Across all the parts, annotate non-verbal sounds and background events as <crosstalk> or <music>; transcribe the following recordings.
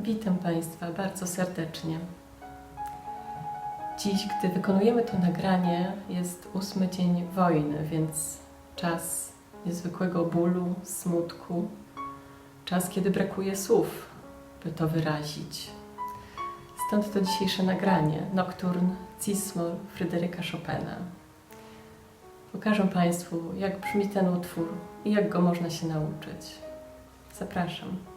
Witam Państwa bardzo serdecznie. Dziś, gdy wykonujemy to nagranie, jest ósmy dzień wojny, więc czas niezwykłego bólu, smutku, czas, kiedy brakuje słów, by to wyrazić. Stąd to dzisiejsze nagranie, Nocturne Cismol Fryderyka Chopina. Pokażę Państwu, jak brzmi ten utwór i jak go można się nauczyć. Zapraszam.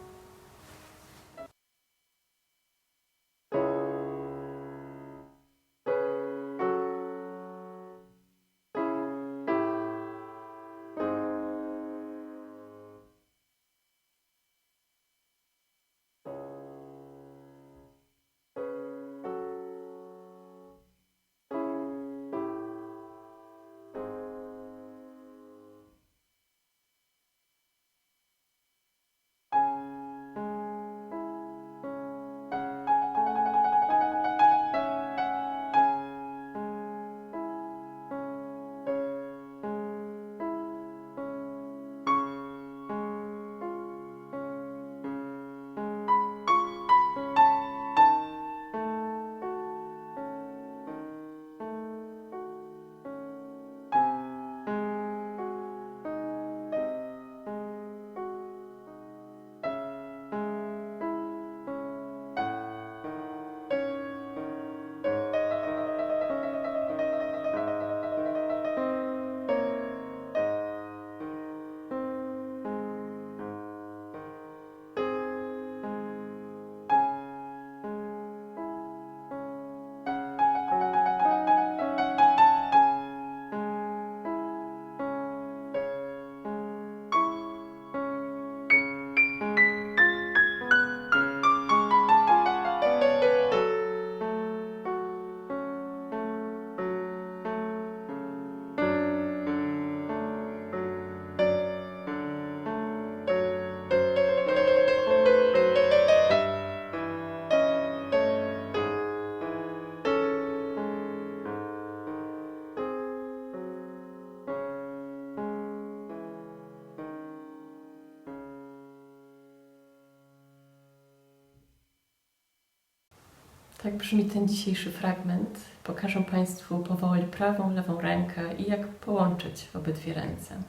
Tak brzmi ten dzisiejszy fragment. Pokażę Państwu powoli prawą, lewą rękę i jak połączyć obydwie ręce.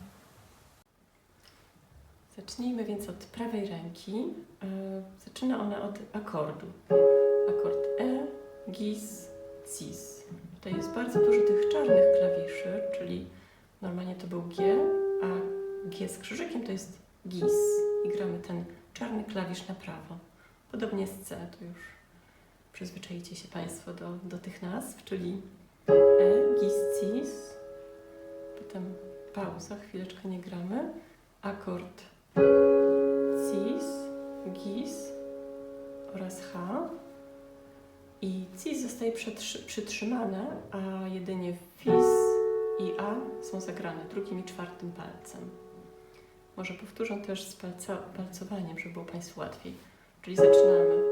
Zacznijmy więc od prawej ręki. E, Zaczyna ona od akordu. Akord E, gis, cis. Tutaj jest bardzo dużo tych czarnych klawiszy, czyli normalnie to był G, a G z krzyżykiem to jest gis. I gramy ten czarny klawisz na prawo. Podobnie z C, to już przyzwyczajcie się Państwo do, do tych nazw, czyli E, gis, cis, potem pauza, chwileczkę nie gramy, akord cis, gis oraz H i cis zostaje przytrzymane, a jedynie fis i A są zagrane drugim i czwartym palcem. Może powtórzę też z palca, palcowaniem, żeby było Państwu łatwiej. Czyli zaczynamy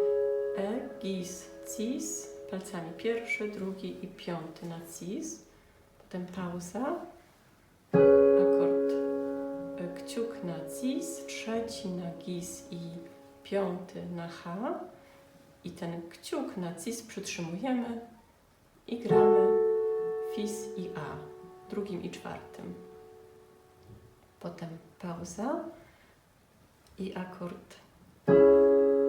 E, gis, cis, palcami pierwszy, drugi i piąty na cis, potem pauza, akord e, kciuk na cis, trzeci na gis i piąty na H i ten kciuk na cis przytrzymujemy i gramy fis i A, drugim i czwartym. Potem pauza i akord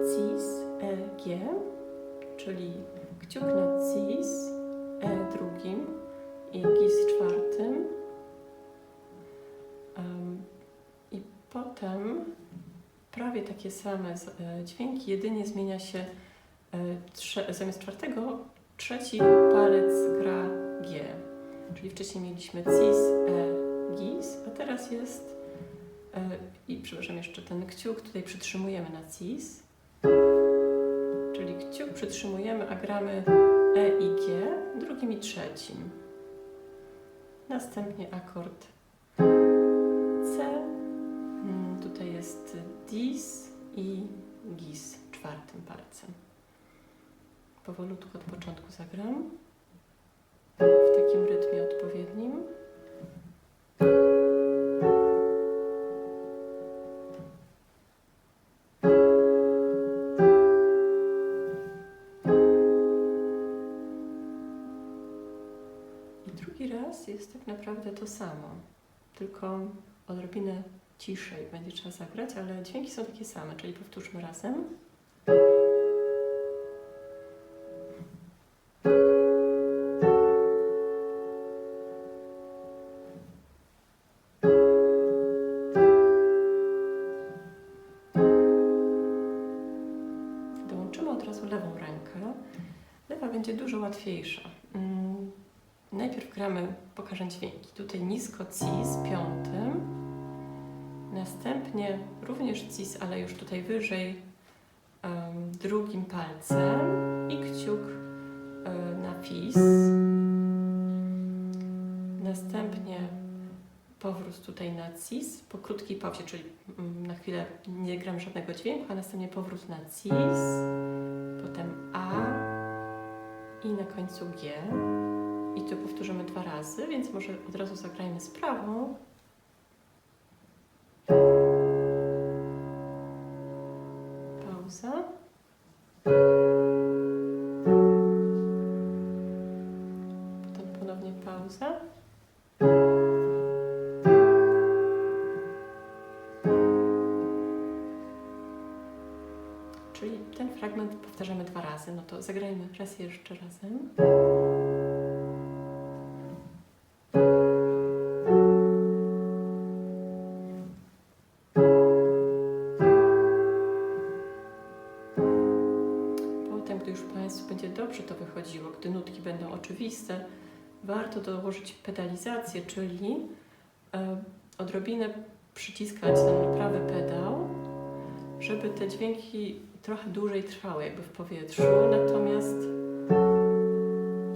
cis, E, G, czyli kciuk na cis, E drugim i gis czwartym. Em, I potem prawie takie same e, dźwięki, jedynie zmienia się e, trze, zamiast czwartego trzeci palec gra G. Czyli wcześniej mieliśmy cis, E, gis, a teraz jest e, i przepraszam jeszcze ten kciuk tutaj przytrzymujemy na cis. Czyli kciuk przytrzymujemy, a gramy E i G drugim i trzecim. Następnie akord C. Mm, Tutaj jest dis i gis czwartym palcem. Powolutku od początku zagram w takim rytmie odpowiednim. Naprawdę to samo, tylko odrobinę ciszej będzie trzeba zagrać, ale dźwięki są takie same, czyli powtórzmy razem. Dołączymy od razu lewą rękę. Lewa będzie dużo łatwiejsza. Najpierw gramy, pokażę dźwięki. Tutaj nisko cis piątym, następnie również cis, ale już tutaj wyżej em, drugim palcem i kciuk e, na fis. Następnie powrót tutaj na cis po krótkiej pauzie, czyli mm, na chwilę nie gram żadnego dźwięku, a następnie powrót na cis, potem A i na końcu G. I tu powtórzymy dwa razy, więc może od razu zagrajmy z prawą. Pauza. Potem ponownie pauza. Czyli ten fragment powtarzamy dwa razy. No to zagrajmy raz jeszcze razem. Warto dołożyć pedalizację, czyli e, odrobinę przyciskać ten prawy pedał, żeby te dźwięki trochę dłużej trwały jakby w powietrzu, natomiast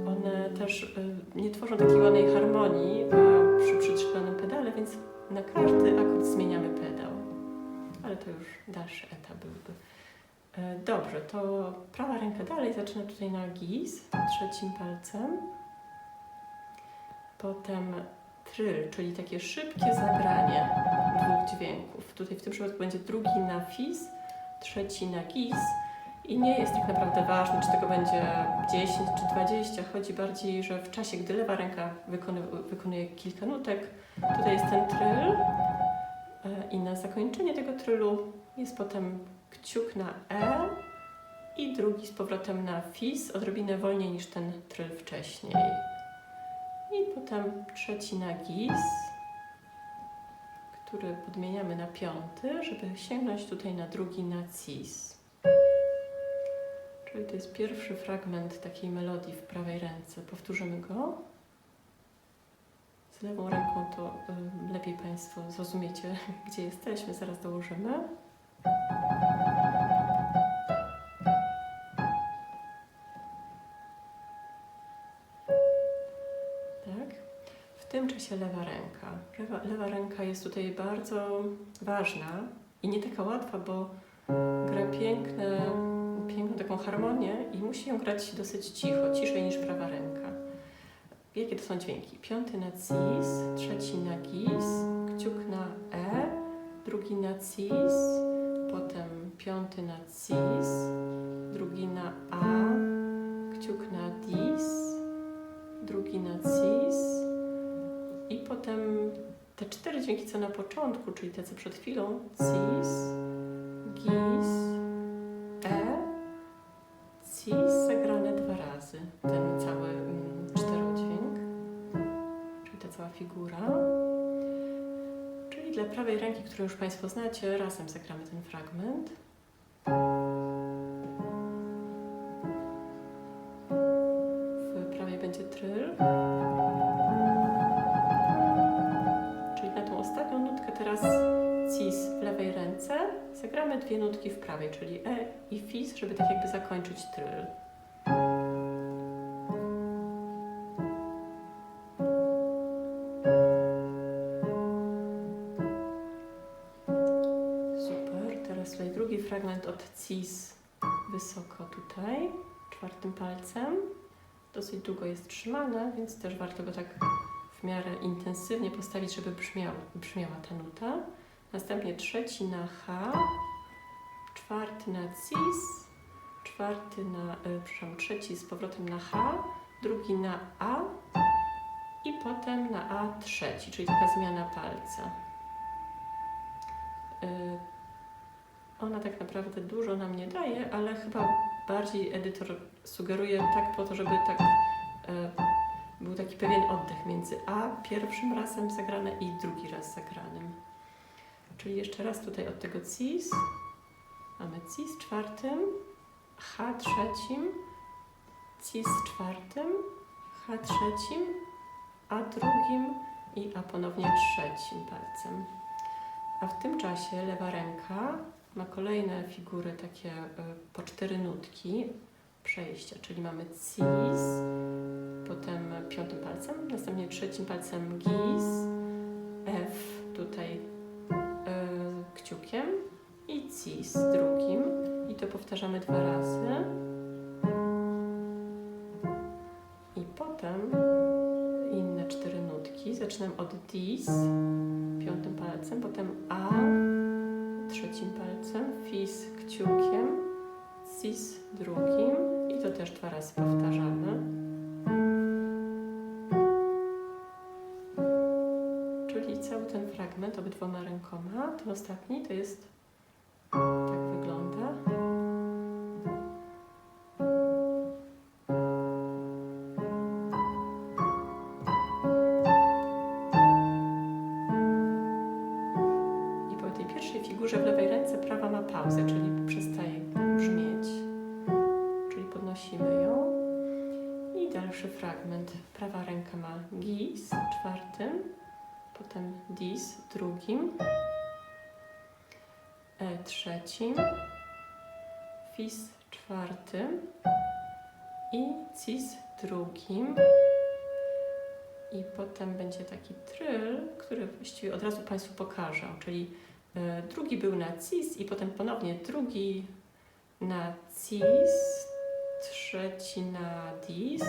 one też e, nie tworzą takiej ładnej harmonii przy przytrzymanym pedale, więc na każdy akord zmieniamy pedał. Ale to już dalszy etap byłby. E, Dobrze, to prawa ręka dalej zaczyna tutaj na gis, trzecim palcem. Potem tryl, czyli takie szybkie zagranie dwóch dźwięków. Tutaj w tym przypadku będzie drugi na fis, trzeci na gis. I nie jest tak naprawdę ważne, czy tego będzie 10 czy 20. Chodzi bardziej, że w czasie, gdy lewa ręka wykony, wykonuje kilka nutek, tutaj jest ten tryl. E, I na zakończenie tego trylu jest potem kciuk na E i drugi z powrotem na fis, odrobinę wolniej niż ten tryl wcześniej. I potem trzeci na gis, który podmieniamy na piąty, żeby sięgnąć tutaj na drugi na cis. Czyli to jest pierwszy fragment takiej melodii w prawej ręce. Powtórzymy go. Z lewą ręką to lepiej Państwo zrozumiecie, <laughs> gdzie jesteśmy. Zaraz dołożymy. Tak. W tym czasie lewa ręka. Lewa, lewa ręka jest tutaj bardzo ważna i nie taka łatwa, bo gra piękne, piękną taką harmonię i musi ją grać dosyć cicho, ciszej niż prawa ręka. Jakie to są dźwięki? Piąty na cis, trzeci na gis, kciuk na E, drugi na cis, potem piąty na cis, drugi na A, kciuk na dis, drugi na cis i potem te cztery dźwięki, co na początku, czyli te, co przed chwilą, cis, gis, e, cis, zagrane dwa razy, ten cały mm, czterodźwięk, czyli ta cała figura. Dla prawej ręki, którą już Państwo znacie, razem zagramy ten fragment. W prawej będzie tryl. Czyli na tą ostatnią nutkę teraz cis w lewej ręce. Zagramy dwie nutki w prawej, czyli E i fis, żeby tak jakby zakończyć tryl. Cis wysoko tutaj, czwartym palcem. Dosyć długo jest trzymane, więc też warto go tak w miarę intensywnie postawić, żeby brzmiał, brzmiała ta nuta. Następnie trzeci na H, czwarty na cis, czwarty na, e, przepraszam, trzeci z powrotem na H, drugi na A i potem na A trzeci, czyli taka zmiana palca. Y, Ona tak naprawdę dużo nam nie daje, ale chyba bardziej edytor sugeruje tak po to, żeby tak y, był taki pewien oddech między A pierwszym razem zagrane i drugi raz zagranym. Czyli jeszcze raz tutaj od tego cis. Mamy cis czwartym, H trzecim, cis czwartym, H trzecim, A drugim i A ponownie trzecim palcem. A w tym czasie lewa ręka ma kolejne figury takie y, po cztery nutki przejścia, czyli mamy cis, potem piątym palcem, następnie trzecim palcem gis, F tutaj y, kciukiem i cis drugim i to powtarzamy dwa razy. I potem inne cztery nutki. Zaczynam od dis piątym palcem, potem A trzecim palcem, fis kciukiem, cis drugim i to też dwa razy powtarzamy. Czyli cały ten fragment obydwoma rękoma, ten ostatni to jest fis czwartym i cis drugim. I potem będzie taki tryl, który właściwie od razu Państwu pokażę, czyli e, drugi był na cis i potem ponownie drugi na cis, trzeci na dis.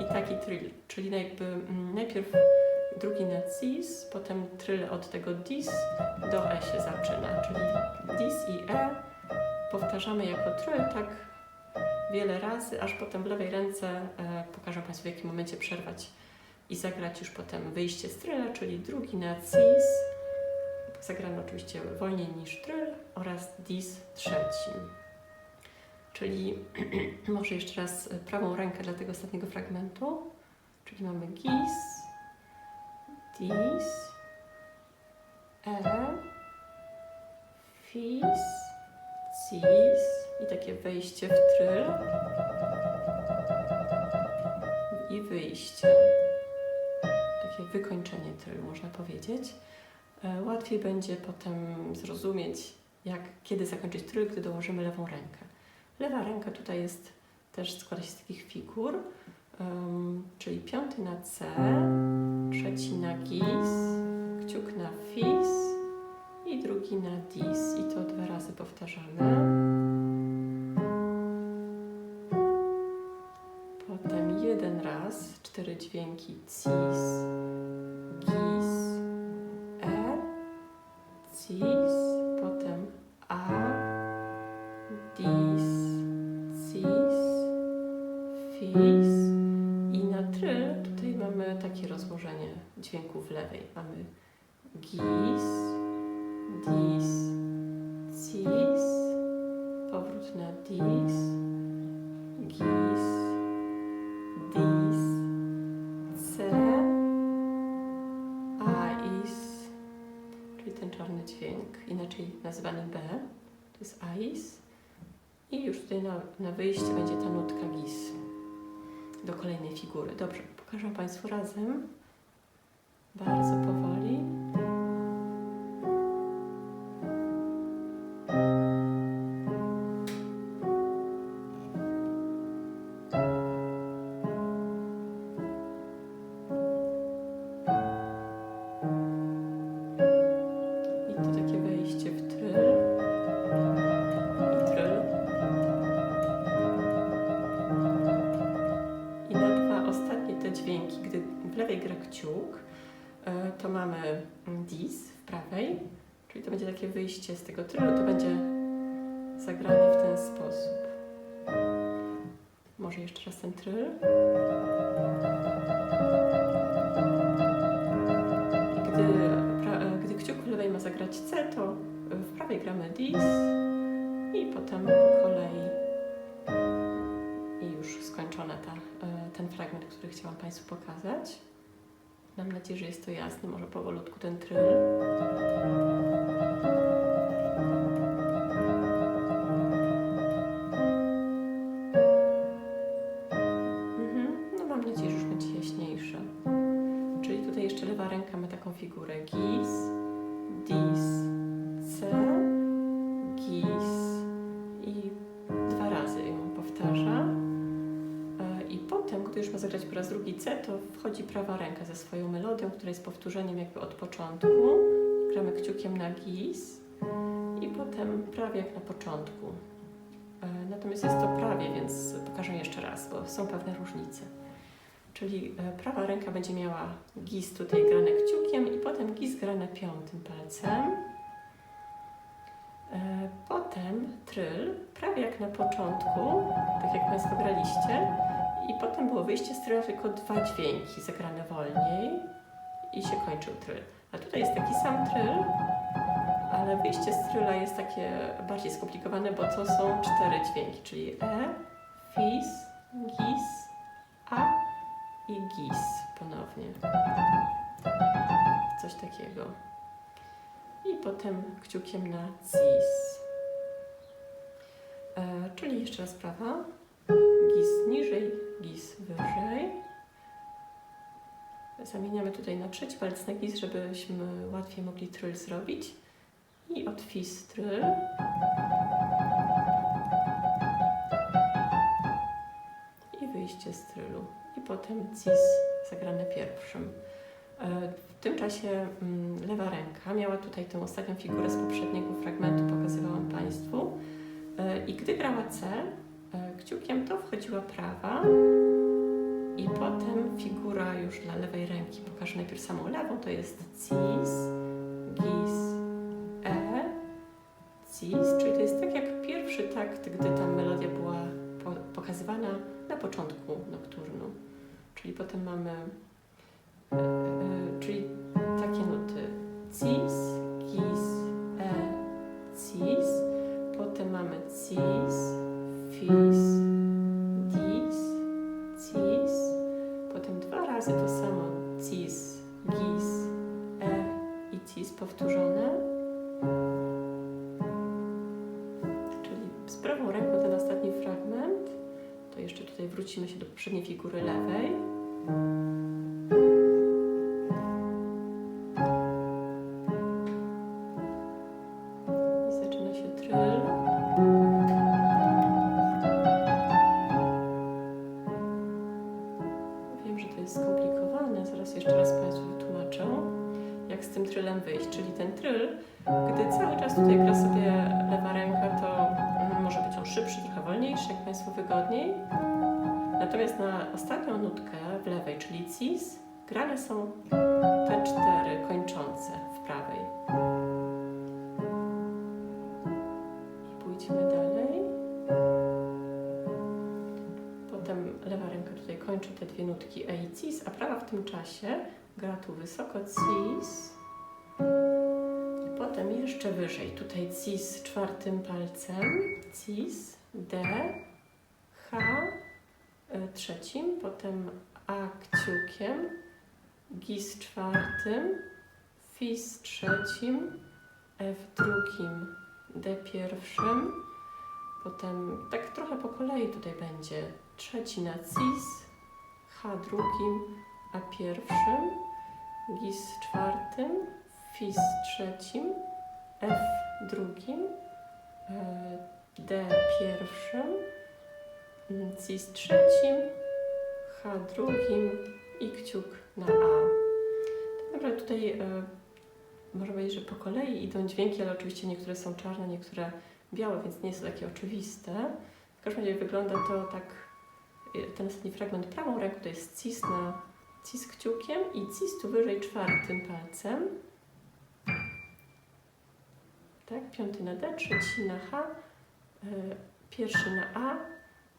I taki tryl, czyli mm, najpierw drugi na cis, potem tryl od tego dis do e się zaczyna, czyli dis i e powtarzamy jako tryl tak wiele razy, aż potem w lewej ręce e, pokażę Państwu w jakim momencie przerwać i zagrać już potem wyjście z tryla, czyli drugi na cis, zagrany oczywiście wolniej niż tryl oraz dis trzecim. Czyli <clears throat> może jeszcze raz prawą rękę dla tego ostatniego fragmentu, czyli mamy gis, dis, e, fis, cis i takie wejście w tryl i wyjście. Takie wykończenie trylu, można powiedzieć. E, Łatwiej będzie potem zrozumieć, jak, kiedy zakończyć tryl, gdy dołożymy lewą rękę. Lewa ręka tutaj jest też składa się z takich figur, em, czyli piąty na C, trzeci na gis, kciuk na fis i drugi na dis i to dwa razy powtarzamy. Potem jeden raz, cztery dźwięki cis, gis, e, cis, potem a, dis, cis, fis i na tryl tutaj mamy takie rozłożenie dźwięków lewej. Mamy gis, dis, cis, powrót na dis, gis, dis, c, ais, czyli ten czarny dźwięk, inaczej nazywany B, to jest ais. I już tutaj na, na wyjście będzie ta nutka gis. Do kolejnej figury. Dobrze, pokażę Państwu razem. Bardzo powoli. Kciuk, e, to mamy dis w prawej, czyli to będzie takie wyjście z tego trylu, to będzie zagranie w ten sposób. Może jeszcze raz ten tryl. Gdy, pra, e, gdy kciuk w lewej ma zagrać C, to w prawej gramy dis i potem po kolei i już skończona ta, e, ten fragment, który chciałam Państwu pokazać. Mam nadzieję, że jest to jasne. Może powolutku ten tryl. To wchodzi prawa ręka ze swoją melodią, która jest powtórzeniem jakby od początku. Gramy kciukiem na gis i potem prawie jak na początku. E, Natomiast jest to prawie, więc pokażę jeszcze raz, bo są pewne różnice. Czyli e, prawa ręka będzie miała gis tutaj grane kciukiem i potem gis grane piątym palcem. E, Potem tryl, prawie jak na początku, tak jak Państwo graliście. I potem było wyjście z tryla, tylko dwa dźwięki zagrane wolniej i się kończył tryl. A tutaj jest taki sam tryl, ale wyjście z tryla jest takie bardziej skomplikowane, bo to są cztery dźwięki, czyli E, Fis, Gis, A i Gis ponownie. Coś takiego. I potem kciukiem na Cis. E, czyli jeszcze raz prawa. Gis niżej, gis wyżej. Zamieniamy tutaj na trzeci palec na gis, żebyśmy łatwiej mogli tryl zrobić. I od fis tryl. I wyjście z trylu. I potem cis zagrane pierwszym. E, W tym czasie mm, lewa ręka miała tutaj tę ostatnią figurę z poprzedniego fragmentu, pokazywałam Państwu. E, I gdy grała C, kciukiem to wchodziła prawa i potem figura już dla lewej ręki. Pokażę najpierw samą lewą, to jest cis, gis, e, cis, czyli to jest tak jak pierwszy takt, gdy ta melodia była po, pokazywana na początku nokturnu. Czyli potem mamy, wygodniej. Natomiast na ostatnią nutkę w lewej, czyli cis, grane są te cztery kończące w prawej. I pójdźmy dalej. Potem lewa ręka tutaj kończy te dwie nutki E i cis, a prawa w tym czasie gra tu wysoko cis. I potem jeszcze wyżej, tutaj cis czwartym palcem, cis, D, H y, trzecim, potem A kciukiem, gis czwartym, fis trzecim, F drugim, D pierwszym, potem tak trochę po kolei tutaj będzie. Trzeci na cis, H drugim, A pierwszym, gis czwartym, fis trzecim, F drugim, e, D pierwszym, cis trzecim, H drugim i kciuk na A. Tak naprawdę tutaj e, można powiedzieć, że po kolei idą dźwięki, ale oczywiście niektóre są czarne, niektóre białe, więc nie jest to takie oczywiste. W każdym razie wygląda to tak, e, ten ostatni fragment prawą ręką to jest cis na cis kciukiem i cis tu wyżej czwartym palcem. Tak, piąty na D, trzeci na H, e, pierwszy na A,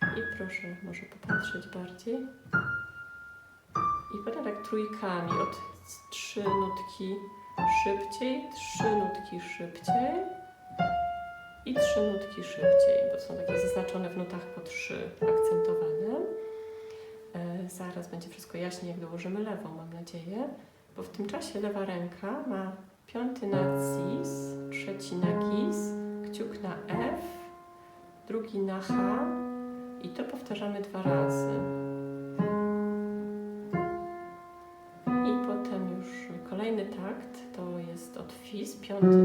I proszę może popatrzeć bardziej. I potem tak trójkami od trzy nutki szybciej, trzy nutki szybciej i trzy nutki szybciej, bo są takie zaznaczone w nutach po trzy akcentowane. E, zaraz będzie wszystko jaśniej, jak dołożymy lewą, mam nadzieję, bo w tym czasie lewa ręka ma piąty na cis, trzeci na gis, kciuk na F, drugi na H i to powtarzamy dwa razy. I potem już kolejny takt to jest od fis, piąty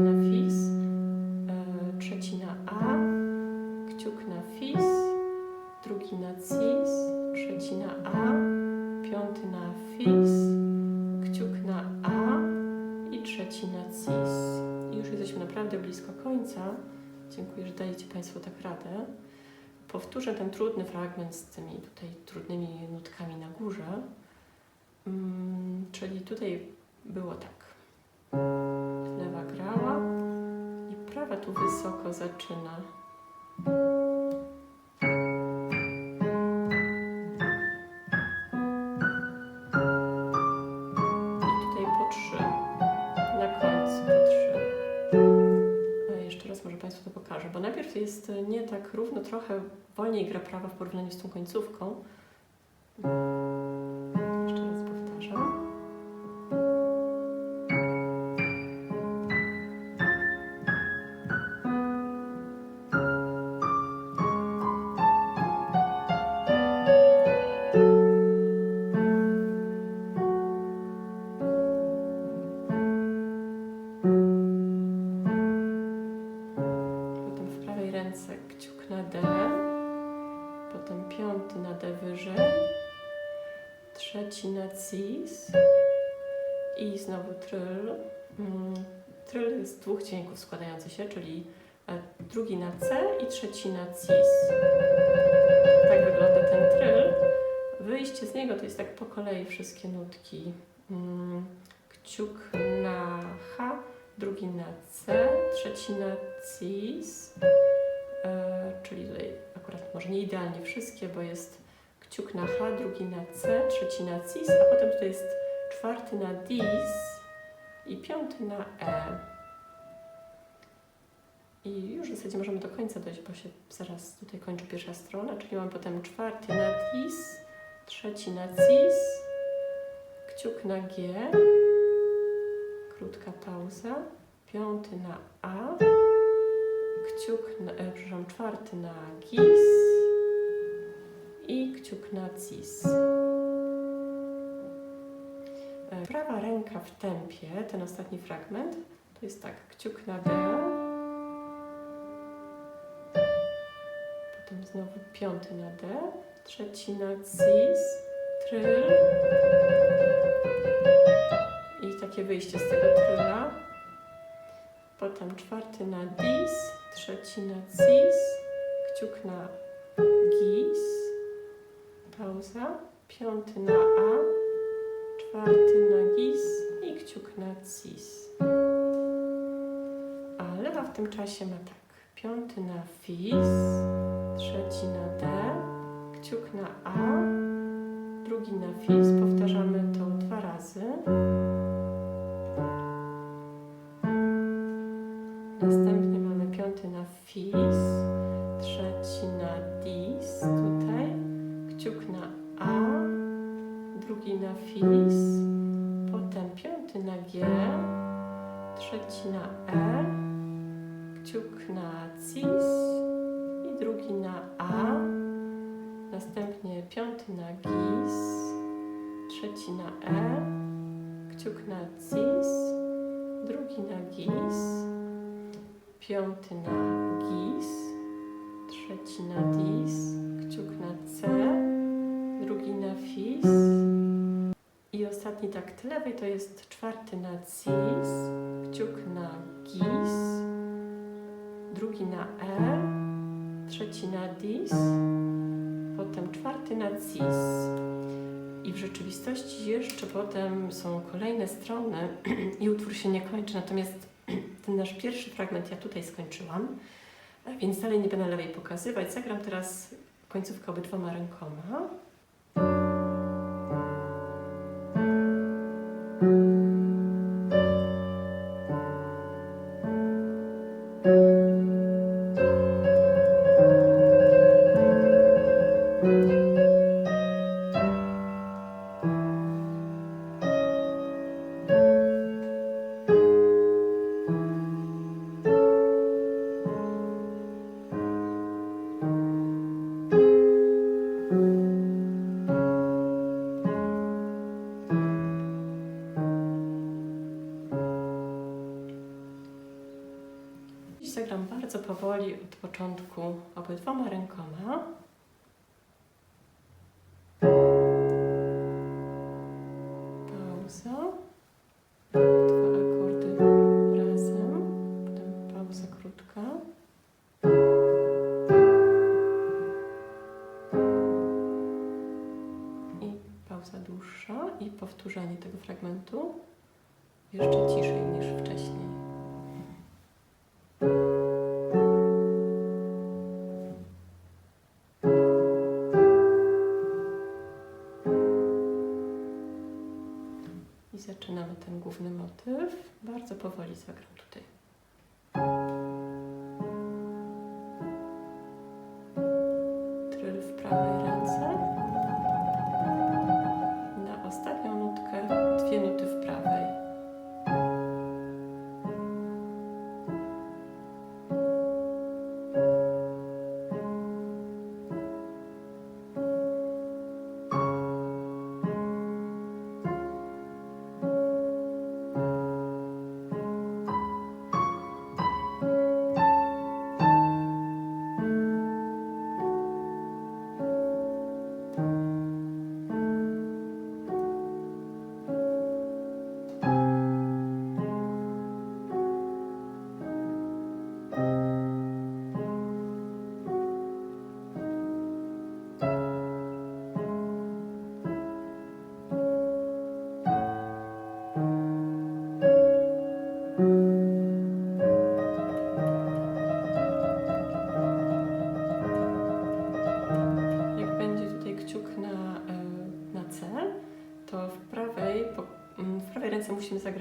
z tymi tutaj trudnymi nutkami na górze. Mm, czyli tutaj było tak. Lewa grała i prawa tu wysoko zaczyna. I tutaj po trzy. Na końcu po trzy. Jeszcze raz może Państwu to pokażę, bo najpierw jest nie tak równo, trochę wolniej gra prawa w porównaniu z tą końcówką. I znowu tryl. Mm, Tryl z dwóch dźwięków składający się, czyli e, drugi na C i trzeci na cis. Tak wygląda ten tryl. Wyjście z niego to jest tak po kolei wszystkie nutki. Mm, Kciuk na H, drugi na C, trzeci na cis, e, czyli akurat może nie idealnie wszystkie, bo jest kciuk na H, drugi na C, trzeci na cis, a potem tutaj jest czwarty na dis i piąty na E. I już w zasadzie możemy do końca dojść, bo się zaraz tutaj kończy pierwsza strona, czyli mam potem czwarty na dis, trzeci na cis, kciuk na G, krótka pauza, piąty na A, kciuk, na, e, przepraszam, czwarty na gis i kciuk na cis. E, Prawa ręka w tempie, ten ostatni fragment, to jest tak, kciuk na D, potem znowu piąty na D, trzeci na cis, tryl. I takie wyjście z tego tryla. Potem czwarty na dis, trzeci na cis, kciuk na gis, pauza, piąty na A, czwarty na gis i kciuk na cis. A lewa w tym czasie ma tak, piąty na fis, trzeci na D, kciuk na A, drugi na fis, powtarzamy to dwa razy. Następnie mamy piąty na fis, trzeci na dis tutaj, kciuk na drugi na fis, potem piąty na G, trzeci na E, kciuk na cis i drugi na A, następnie piąty na gis, trzeci na E, kciuk na cis, drugi na gis, piąty na gis, trzeci na dis, kciuk na C, drugi na fis i ostatni takt lewej to jest czwarty na cis, kciuk na gis, drugi na E, trzeci na dis, potem czwarty na cis. I w rzeczywistości jeszcze potem są kolejne strony <clears throat> i utwór się nie kończy, natomiast <clears throat> ten nasz pierwszy fragment ja tutaj skończyłam, więc dalej nie będę lewej pokazywać. Zagram teraz końcówkę obydwoma rękoma. Fragmentu jeszcze ciszej niż wcześniej. I zaczynamy ten główny motyw. Bardzo powoli zagram tutaj.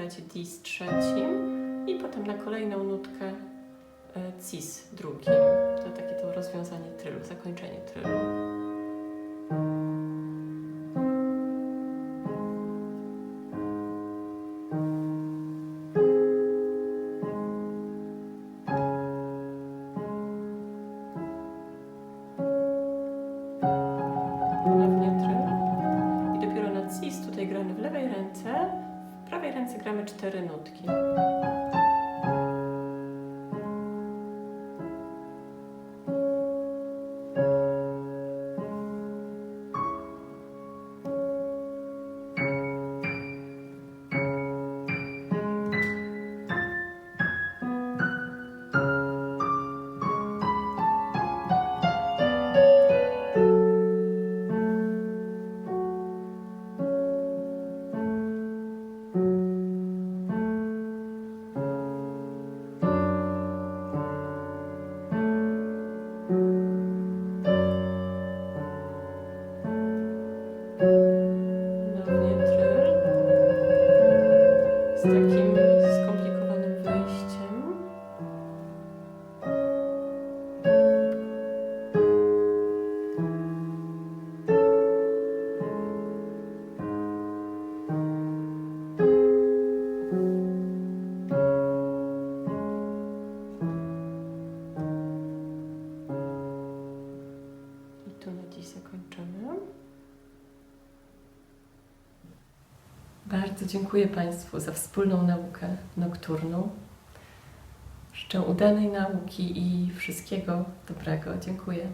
Musimy zagrać D z trzecim i potem na kolejną nutkę e, cis drugim. To takie to rozwiązanie trylu, zakończenie trylu. Dziękuję Państwu za wspólną naukę nokturną. Życzę udanej nauki i wszystkiego dobrego. Dziękuję.